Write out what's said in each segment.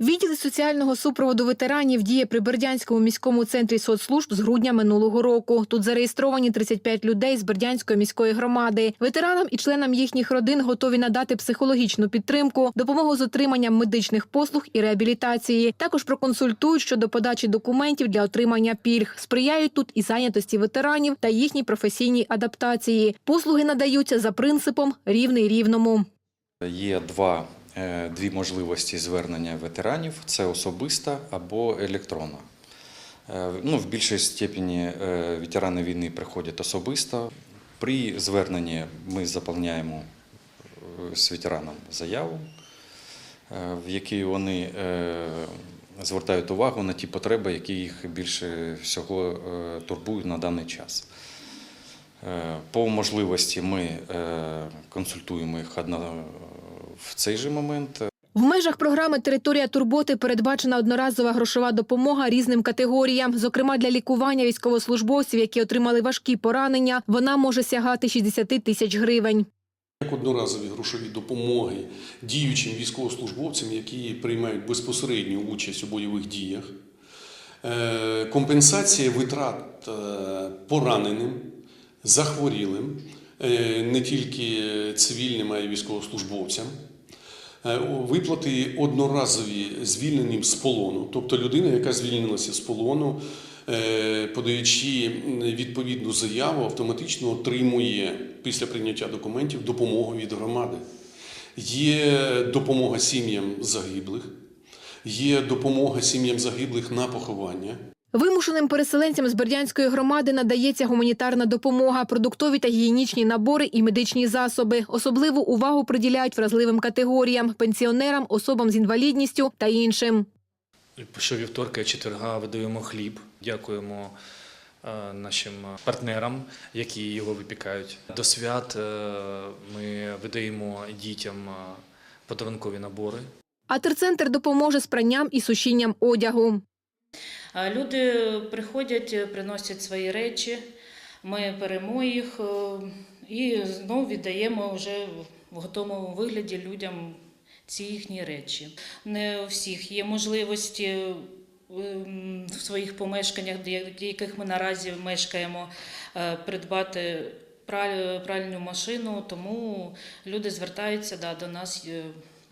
Відділ соціального супроводу ветеранів діє при Бердянському міському центрі соцслужб з грудня минулого року. Тут зареєстровані 35 людей з Бердянської міської громади. Ветеранам і членам їхніх родин готові надати психологічну підтримку, допомогу з отриманням медичних послуг і реабілітації. Також проконсультують щодо подачі документів для отримання пільг. Сприяють тут і зайнятості ветеранів та їхній професійній адаптації. Послуги надаються за принципом рівний рівному. Є два, дві можливості звернення ветеранів: це особиста або електронна. Е, Ну, в більшій степені е, ветерани війни приходять особисто. При зверненні ми заповняємо е, з ветераном заяву, е, в якій вони е, звертають увагу на ті потреби, які їх більше всього е, турбують на даний час. Е, По можливості ми е, консультуємо їх в цей же момент. В межах програми Територія турботи передбачена одноразова грошова допомога різним категоріям. Зокрема, для лікування військовослужбовців, які отримали важкі поранення, вона може сягати 60 тисяч гривень. Як одноразові грошові допомоги діючим військовослужбовцям, які приймають безпосередню участь у бойових діях, Е, компенсація витрат е, пораненим, захворілим, е, не тільки цивільним, а й військовослужбовцям. Е, Виплати одноразові звільненим з полону, тобто людина, яка звільнилася з полону, е, подаючи відповідну заяву, автоматично отримує після прийняття документів допомогу від громади. Є допомога сім'ям загиблих, є допомога сім'ям загиблих на поховання. Вимушеним переселенцям з Бердянської громади надається гуманітарна допомога, продуктові та гігієнічні набори і медичні засоби. Особливу увагу приділяють вразливим категоріям, пенсіонерам, особам з інвалідністю та іншим. Щовівторка і четверга видаємо хліб. Дякуємо е, нашим партнерам, які його випікають. До свят е, ми видаємо дітям е, подарункові набори. А терцентр допоможе з пранням і сушінням одягу. Люди приходять, приносять свої речі, ми беремо їх е, і знову віддаємо вже в готовому вигляді людям ці їхні речі. Не у всіх є можливості ем, в своїх помешканнях, в яких ми наразі мешкаємо, е, придбати праль- пральну машину, тому люди звертаються да, до нас.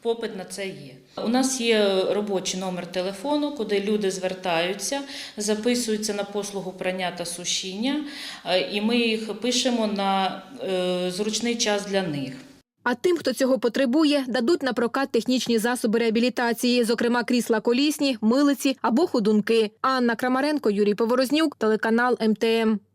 Попит на це є. У нас є робочий номер телефону, куди люди звертаються, записуються на послугу прання та сушіння, е, і ми їх пишемо на е, зручний час для них. А тим, хто цього потребує, дадуть на прокат технічні засоби реабілітації, зокрема крісла колісні, милиці або ходунки. Анна Крамаренко, Юрій Поворознюк, телеканал МТМ.